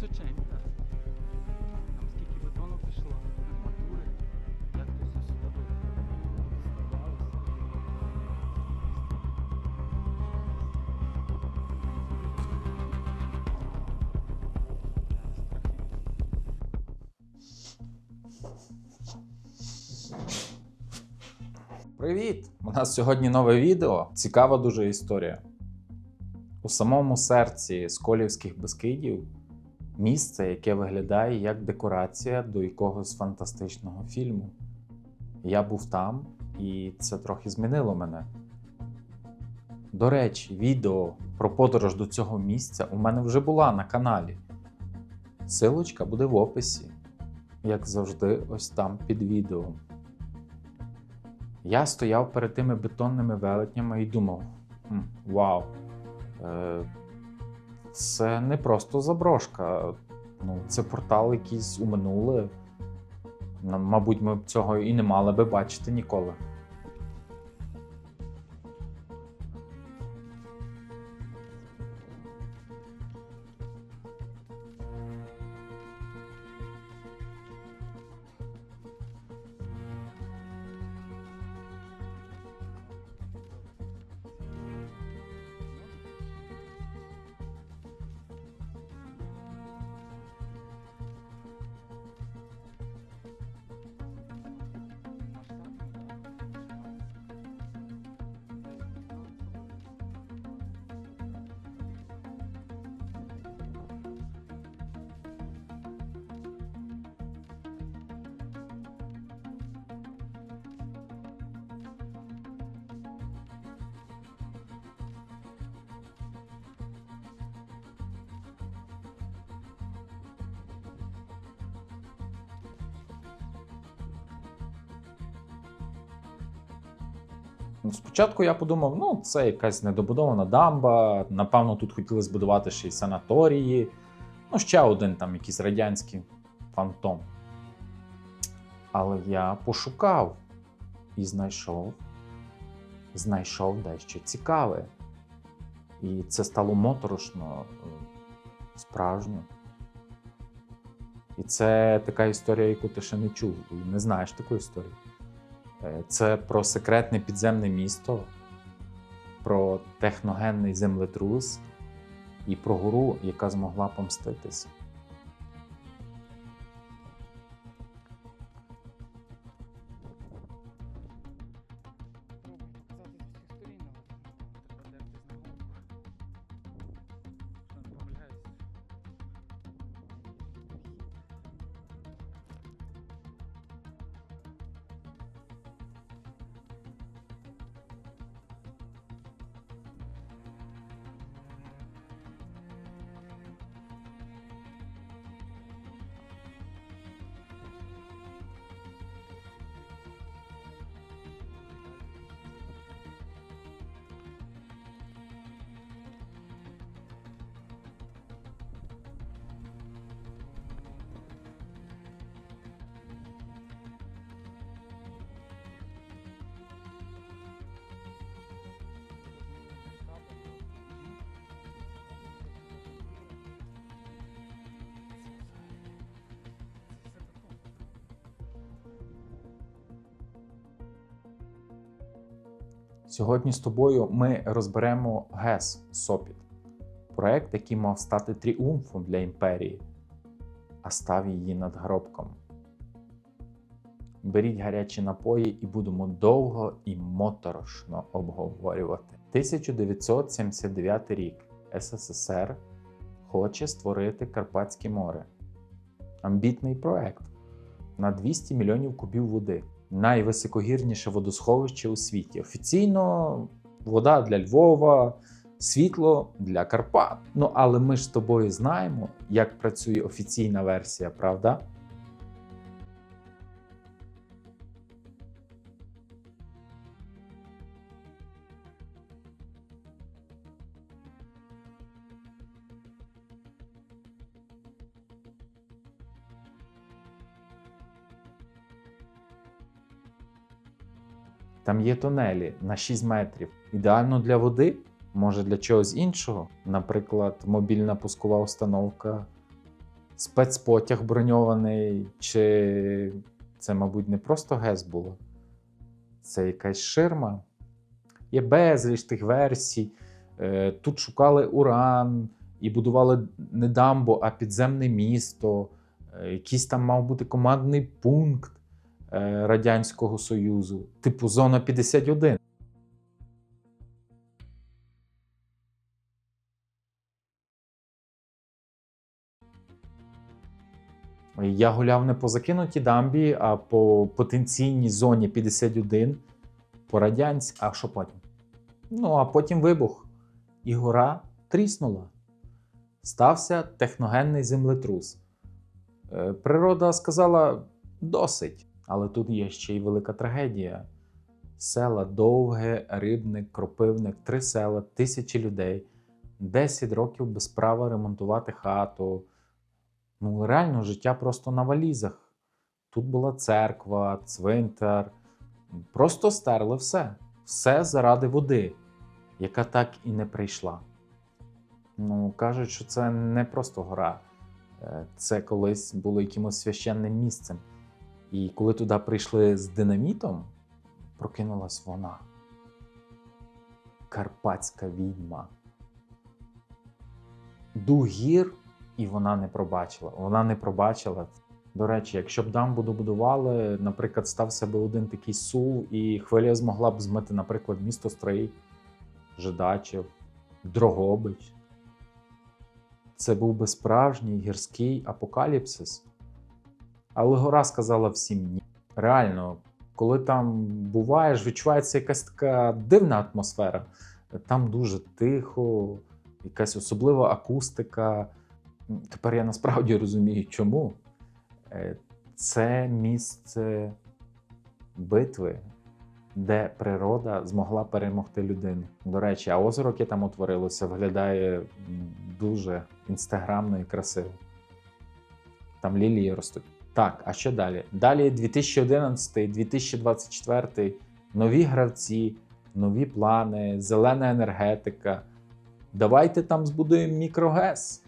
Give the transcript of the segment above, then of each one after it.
височенька. Там скільки бетону пішло, арматури. Як то все сюди доставалося. Привіт! У нас сьогодні нове відео. Цікава дуже історія. У самому серці Сколівських Бескидів місце, яке виглядає як декорація до якогось фантастичного фільму. Я був там, і це трохи змінило мене. До речі, відео про подорож до цього місця у мене вже була на каналі. Силочка буде в описі, як завжди, ось там під відео. Я стояв перед тими бетонними велетнями і думав: вау, е, це не просто заброшка, ну, це портал якийсь у минуле. Мабуть, ми б цього і не мали би бачити ніколи. Спочатку я подумав, ну, це якась недобудована дамба. Напевно, тут хотіли збудувати ще й санаторії. Ну, ще один там якийсь радянський фантом. Але я пошукав і знайшов, знайшов дещо цікаве. І це стало моторошно, е, справжньо. І це така історія, яку ти ще не чув, і не знаєш таку історію. Е, Це про секретне підземне місто, про техногенний землетрус і про гору, яка змогла помститися. Сьогодні з тобою ми розберемо ГЕС Сопіт, проект, який мав стати тріумфом для імперії, а став її надгробком. Беріть гарячі напої і будемо довго і моторошно обговорювати. 1979 рік СССР хоче створити Карпатське море. Амбітний проект на 200 мільйонів кубів води. Найвисокогірніше водосховище у світі. Офіційно вода для Львова, світло для Карпат. Ну але ми ж з тобою знаємо, як працює офіційна версія, правда? Там є тунелі на 6 метрів. Ідеально для води, може для чогось іншого. Наприклад, мобільна пускова установка спецпотяг броньований, чи це, мабуть, не просто ГЕС було, це якась ширма. Є безліч тих версій. Е, Тут шукали уран і будували не дамбу, а підземне місто. Е, Якийсь там мав бути командний пункт Радянського Союзу, типу Зона 51. Я гуляв не по закинутій дамбі, а по потенційній зоні 51 по радянській. А що потім? Ну, а потім вибух. І гора тріснула. Стався техногенний землетрус. Е, Природа сказала досить. Але тут є ще й велика трагедія. Села Довге, Рибник, Кропивник, три села, тисячі людей, 10 років без права ремонтувати хату. Ну, реально, життя просто на валізах. Тут була церква, цвинтар. Просто стерли все. Все заради води, яка так і не прийшла. Ну, кажуть, що це не просто гора. Е, Це колись було якимось священним місцем. І коли туди прийшли з динамітом, прокинулась вона. Карпатська відьма. Дух гір, і вона не пробачила. Вона не пробачила. До речі, якщо б дамбу добудували, наприклад, стався би один такий сув, і хвиля змогла б змити, наприклад, місто Стрий, Жидачів, Дрогобич. Це був би справжній гірський апокаліпсис. Але гора сказала всім ні. Реально, коли там буваєш, відчувається якась така дивна атмосфера. Там дуже тихо, якась особлива акустика. Тепер я насправді розумію, чому. Е, Це місце битви, де природа змогла перемогти людину. До речі, а озеро, яке там утворилося, виглядає дуже інстаграмно і красиво. Там лілії ростуть. Так, а що далі? Далі 2011, 2024, нові гравці, нові плани, зелена енергетика. Давайте там збудуємо мікрогес.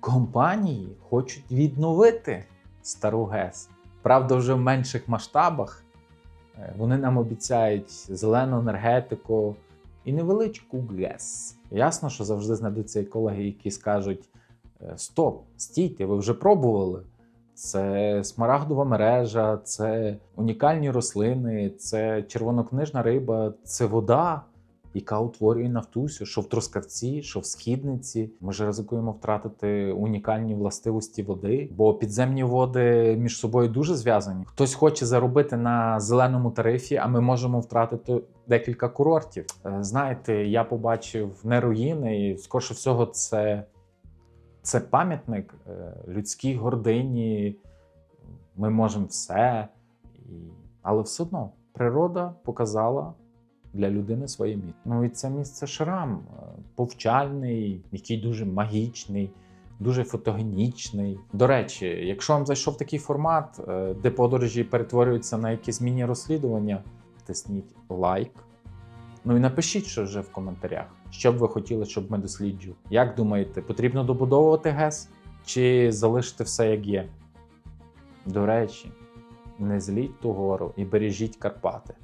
Компанії хочуть відновити стару ГЕС. Правда, вже в менших масштабах. Е, Вони нам обіцяють зелену енергетику і невеличку ГЕС. Ясно, що завжди знайдуться екологи, які скажуть: е, Стоп, стійте, ви вже пробували. Це смарагдова мережа, це унікальні рослини, це червонокнижна риба, це вода, яка утворює нафтусю, що в трускавці, що в східниці. Ми ж ризикуємо втратити унікальні властивості води, бо підземні води між собою дуже зв'язані. Хтось хоче заробити на зеленому тарифі, а ми можемо втратити декілька курортів. Е, Знаєте, я побачив не руїни, і скорше всього, це, це пам'ятник е, людській гордині. Ми можемо все. Але все одно природа показала для людини своє місце. Ну і це місце шрам, е, повчальний, який дуже магічний, дуже фотогенічний. До речі, якщо вам зайшов такий формат, е, де подорожі перетворюються на якісь міні-розслідування, тисніть лайк. Ну і напишіть, що вже в коментарях, що б ви хотіли, щоб ми досліджували. Як думаєте, потрібно добудовувати ГЕС чи залишити все як є? До речі, не зліть ту гору і бережіть Карпати.